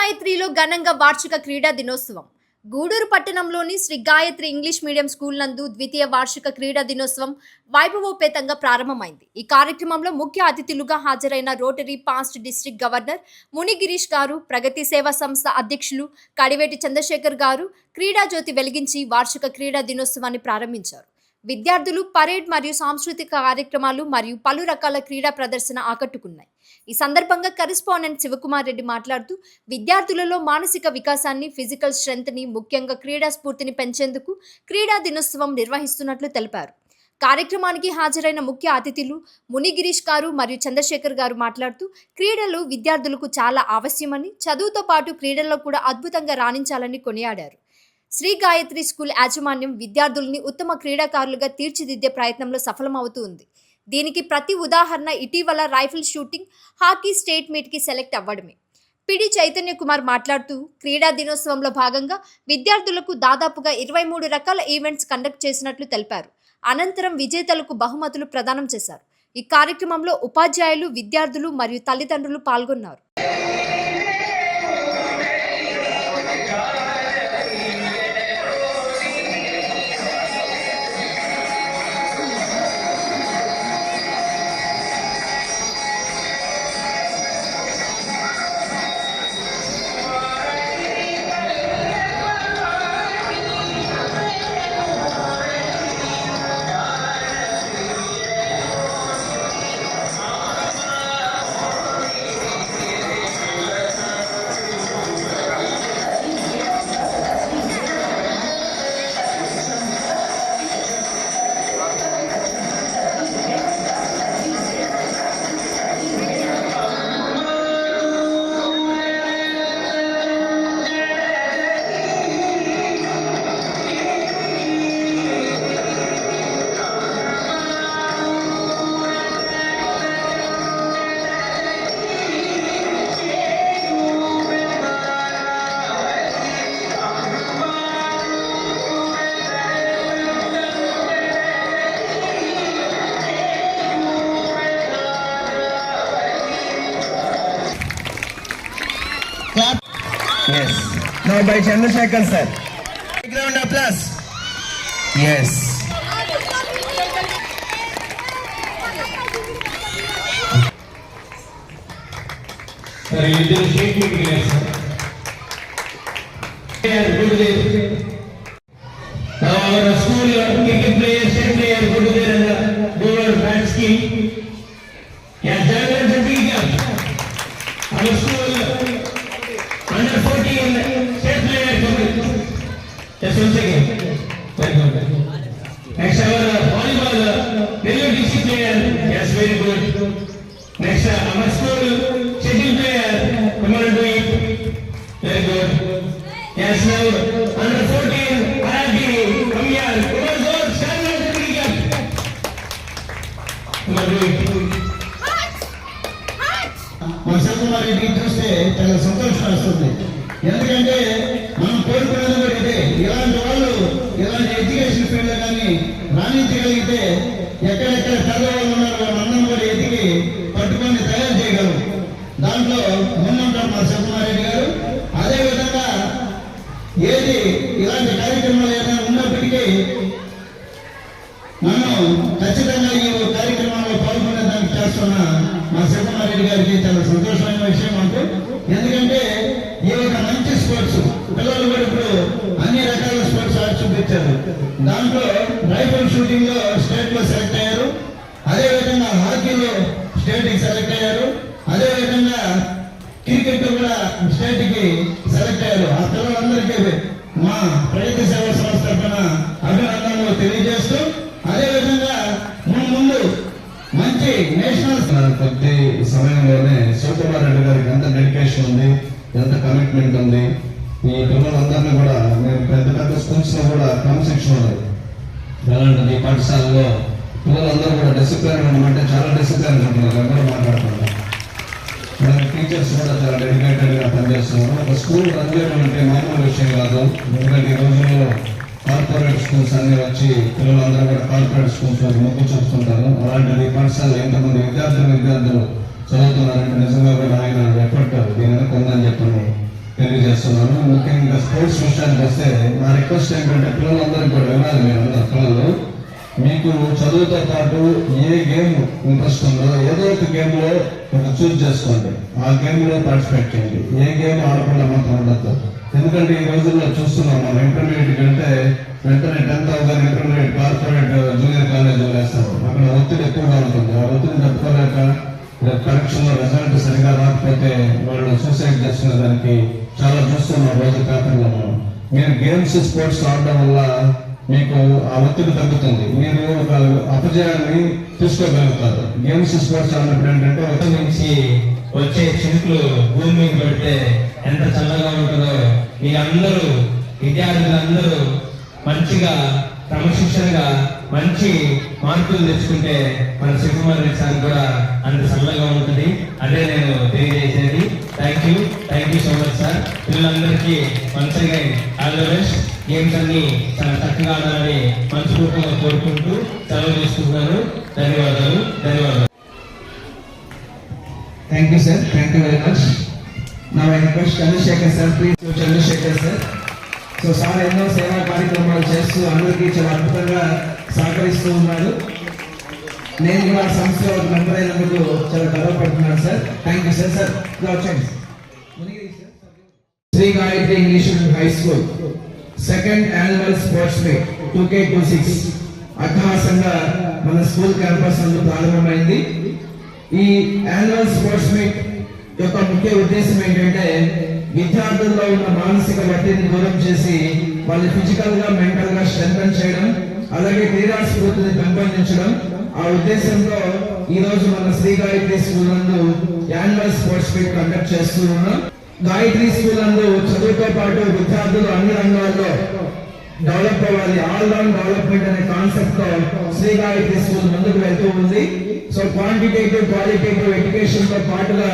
గాయత్రిలో ఘనంగా వార్షిక క్రీడా దినోత్సవం. గూడూరు పట్టణంలోని Sri Gayatri English medium school నందు ద్వితీయ వార్షిక క్రీడా దినోత్సవం వైభవోపేతంగా ప్రారంభమైంది. ఈ కార్యక్రమంలో ముఖ్య అతిథులుగా హాజరైన రోటరీ పాస్ట్ డిస్ట్రిక్ట్ గవర్నర్ ముని గిరీష్ గారు ప్రగతి సేవా సంస్థ అధ్యక్షులు కడివేటి చంద్రశేఖర్ గారు క్రీడా జ్యోతి వెలిగించి వార్షిక క్రీడా దినోత్సవాన్ని ప్రారంభించారు. విద్యార్థులు పరేడ్ మరియు సాంస్కృతిక కార్యక్రమాలు మరియు పలు రకాల క్రీడా ప్రదర్శన ఆకట్టుకున్నాయి. ఈ సందర్భంగా కరెస్పాండెంట్ శివకుమార్ రెడ్డి మాట్లాడుతూ విద్యార్థులలో మానసిక వికాసాన్ని ఫిజికల్ స్ట్రెంత్ని ముఖ్యంగా క్రీడా స్ఫూర్తిని పెంచేందుకు క్రీడా దినోత్సవం నిర్వహిస్తున్నట్లు తెలిపారు. కార్యక్రమానికి హాజరైన ముఖ్య అతిథులు మునిగిరీష్ గారు మరియు చంద్రశేఖర్ గారు మాట్లాడుతూ క్రీడలు విద్యార్థులకు చాలా ఆవశ్యమని చదువుతో పాటు క్రీడల్లో కూడా అద్భుతంగా రాణించాలని కొనియాడారు. శ్రీ గాయత్రి స్కూల్ యాజమాన్యం విద్యార్థుల్ని ఉత్తమ క్రీడాకారులుగా తీర్చిదిద్దే ప్రయత్నంలో సఫలమవుతూ ఉంది. దీనికి ప్రతి ఉదాహరణ ఇటీవల రైఫిల్ షూటింగ్ హాకీ స్టేట్ మీట్కి సెలెక్ట్ అవ్వడమే. పిడి చైతన్య కుమార్ మాట్లాడుతూ క్రీడా దినోత్సవంలో భాగంగా విద్యార్థులకు దాదాపుగా ఇరవై మూడు రకాల ఈవెంట్స్ కండక్ట్ చేసినట్లు తెలిపారు. అనంతరం విజేతలకు బహుమతులు ప్రదానం చేశారు. ఈ కార్యక్రమంలో ఉపాధ్యాయులు విద్యార్థులు మరియు తల్లిదండ్రులు పాల్గొన్నారు. Yes. Now by Chandrasekhar sir. Big Round of applause. Yes. Sir, you did shake me, sir. Good day. Now our school, our cricket players, and players, good day. Come మా కుమార్ రెడ్డిని చూస్తే చాలా సంతోషం వస్తుంది ఎందుకంటే మనం కోరుకునేది కూడా ఇదే. ఇలాంటి వాళ్ళు ఇలాంటి ఎడ్యుకేషన్ ఫీల్డ్ కానీ రాణించగలిగితే ఎక్కడెక్కడ చదువు ఉన్నారు వాళ్ళందరం కూడా ఎదిగి పట్టుకొని తయారు చేయగలం దాంట్లో ముందుంటారు మా శివకుమార్ రెడ్డి గారు అదే విధంగా ఏది ఇలాంటి కార్యక్రమాలు ఏదైనా ఉన్నప్పటికీ నన్ను ఖచ్చితంగా ఈ కార్యక్రమంలో పాల్గొనే దానికి చేస్తున్న మా రెడ్డి గారికి చాలా సంతోషమైన విషయం మాకు ఎందుకంటే ఈ యొక్క మంచి స్పోర్ట్స్ పిల్లలు కూడా ఇప్పుడు అన్ని రకాల స్పోర్ట్స్ ఆడి చూపించారు. దాంట్లో రైఫిల్ షూటింగ్లో స్టేట్లో సెలెక్ట్ అయ్యారు. అదే విధంగా హాకీలో స్టేట్కి సెలెక్ట్ అయ్యారు. అదే విధంగా క్రికెట్ కూడా స్టేట్కి సెలెక్ట్ అయ్యారు. ఆ పిల్లలందరికీ మా ప్రగతి సేవా సంస్థ తరఫున అభినందనలు తెలియజేస్తూ అదే విధంగా ముందు ముందు మంచి నేషనల్ కొద్ది సమయంలోనే శివకుమార్ రెడ్డి గారికి ఎంత డెడికేషన్ ఉంది ఎంత కమిట్మెంట్ ఉంది ఈ పిల్లలందరినీ కూడా మేము పెద్ద పెద్ద స్కూల్స్లో కూడా క్రమశిక్షణ ఉంది. అలాంటిది ఈ పాఠశాలలో పిల్లలందరూ కూడా డిసిప్లైన్ ఉండమంటే చాలా డిసిప్లైన్ ఉంటున్నారు అందరూ మాట్లాడుతున్నారు మన టీచర్స్ కూడా చాలా డెడికేటెడ్గా పనిచేస్తున్నారు. ఒక స్కూల్ రన్ చేయడం అంటే మామూలు విషయం కాదు. ఎందుకంటే ఈ రోజుల్లో కార్పొరేట్ స్కూల్స్ అన్ని వచ్చి పిల్లలందరూ కూడా కార్పొరేట్ స్కూల్స్ వచ్చి మొక్కు చూస్తుంటారు. అలాంటిది ఈ పాఠశాల ఎంతమంది విద్యార్థులు విద్యార్థులు చదువుతున్నారంటే నిజంగా కూడా ఆయన ఎఫర్ట్ దీని వెనక ఉందని చెప్పని తెలియజేస్తున్నాను. ముఖ్యంగా స్పోర్ట్స్ విషయానికి వస్తే నా రిక్వెస్ట్ ఏంటంటే పిల్లలందరికీ కూడా వినాలి మీరు అందరు పిల్లలు. మీకు చదువుతో పాటు ఏ గేమ్ ఇంట్రెస్ట్ ఉందో ఏదో ఒక గేమ్లో ఒక చూస్ చేసుకోండి. ఆ గేమ్లో పార్టిసిపేట్ చేయండి. ఏ గేమ్ ఆడకుండా మాత్రం ఉండద్దు. ఎందుకంటే ఈ రోజుల్లో చూస్తున్నాం మనం ఇంటర్మీడియట్ కంటే వెంటనే టెన్త్ అవగానే ఇంటర్మీడియట్ కార్పొరేట్ జూనియర్ కాలేజ్ వేస్తారు. అక్కడ ఒత్తిడి ఎక్కువగా ఉంటుంది. ఆ ఒత్తిడి తట్టుకోలేక కరెక్షన్ రిజల్ట్ సరిగా రాకపోతే వాళ్ళు సూసైడ్ చేసుకునే దానికి చాలా చూస్తున్నాం రోజు కాకుండా మనం మీరు గేమ్స్ స్పోర్ట్స్ ఆడడం వల్ల మీకు ఆ ఒత్తిడి తగ్గుతుంది. మీరు ఒక అపజయాన్ని తీసుకోగలుగుతారు. గేమ్స్ స్పోర్ట్స్ అన్నప్పుడు ఏంటంటే ఒక నుంచి వచ్చే చినుకులు భూమి మీద పెడితే ఎంత చల్లగా ఉంటుందో మీరందరూ విద్యార్థులందరూ మంచిగా క్రమశిక్షణగా మంచి మార్కులు తెచ్చుకుంటే మన శివకుమార్ రెడ్డి కూడా అంత చల్లగా ఉంటుంది. అదే నేను తెలియజేసేది. Thank you thank you so much sir పిల్లలందరికీ మంచిగా ఆల్ ద బెస్ట్ గేమ్స్ అన్ని చాలా చక్కగా ఆడాలని మనస్ఫూర్తిగా కోరుకుంటూ సెలవు తీసుకుంటున్నాను ధన్యవాదాలు. ధన్యవాదాలు. Sir. Thank you very much. Now I request Chandrasekhar sir, please. To Chandrasekhar sir. So sir ఎన్నో సేవా కార్యక్రమాలు చేస్తూ అందరికీ చాలా అద్భుతంగా సహకరిస్తూ ఉన్నారు. నేను కూడా ఆ సంస్థలో ఒక మెంబర్ అయినందుకు చాలా గర్వపడుతున్నాను sir thank you sir sir Sri Gayatri English high school. Second annual sports meet two K two six అట్టహాసంగా మన స్కూల్ క్యాంపస్ నందు ప్రారంభమైంది. ఈ యాన్యువల్ స్పోర్ట్స్ మీట్ యొక్క ముఖ్య ఉద్దేశం ఏంటంటే విద్యార్థుల్లో ఉన్న మానసిక ఒత్తిడిని దూరం చేసి వాళ్ళని ఫిజికల్గా మెంటల్గా స్ట్రెంగ్ చేయడం అలాగే క్రీడా స్ఫూర్తిని పెంపొందించడం. ఆ ఉద్దేశంతో ఈ రోజు మన శ్రీ గాయత్రి స్కూల్ నందు యాన్యువల్ స్పోర్ట్స్ మీట్ కండక్ట్ చేస్తూ ఉన్నాం. గాయత్రి స్కూల్ నందు చదువుతో పాటు విద్యార్థులు అన్ని రంగాల్లో డెవలప్ అవ్వాలి. ఆల్ రౌండ్ డెవలప్మెంట్ అనే కాన్సెప్ట్తో శ్రీ గాయత్రి స్కూల్ ముందుకు వెళ్తూ ఉంది. సో క్వాంటిటేటివ్ క్వాలిటేటివ్ ఎడ్యుకేషన్తో పాటుగా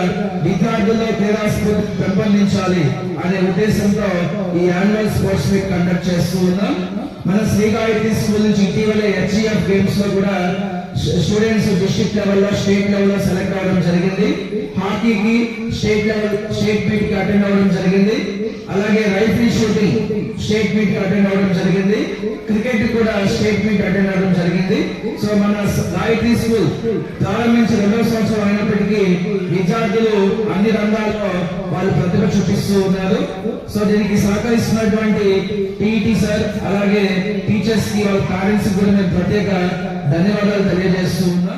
విద్యార్థుల్లో క్రీడా స్ఫూర్తి పెంపొందించాలి అనే ఉద్దేశంతో ఈ యాన్యువల్ స్పోర్ట్స్ మీట్ కండక్ట్ చేస్తూ ఉన్నాం. మన శ్రీ గాయత్రి స్కూల్ నుంచి ఇటీవలే హెచ్ఈఎఫ్ గేమ్స్లో కూడా స్టూడెంట్స్ డిస్ట్రిక్ట్ లెవెల్లో స్టేట్ లెవెల్లో సెలెక్ట్ అవ్వడం జరిగింది. హాకీకి స్టేట్ లెవెల్ స్టేట్ మీట్కి అటెండ్ అవ్వడం జరిగింది. అలాగే రైఫిల్ షూటింగ్ స్టేట్ మీట్కి అటెండ్ అవ్వడం జరిగింది. క్రికెట్ కూడా స్టేట్ మీట్ అటెండ్ అవ్వడం జరిగింది. సో మన గాయత్రి స్కూల్ ప్రారంభించి రెండవ సంవత్సరం అయినప్పటికీ విద్యార్థులు అన్ని రంగాల్లో వాళ్ళు ప్రతిభ చూపిస్తూ ఉన్నారు. సో దీనికి సహకరిస్తున్నటువంటి టీఈటీ సార్ అలాగే టీచర్స్కి వాళ్ళ పేరెంట్స్ కూడా మేము ప్రత్యేక ధన్యవాదాలు యేసువును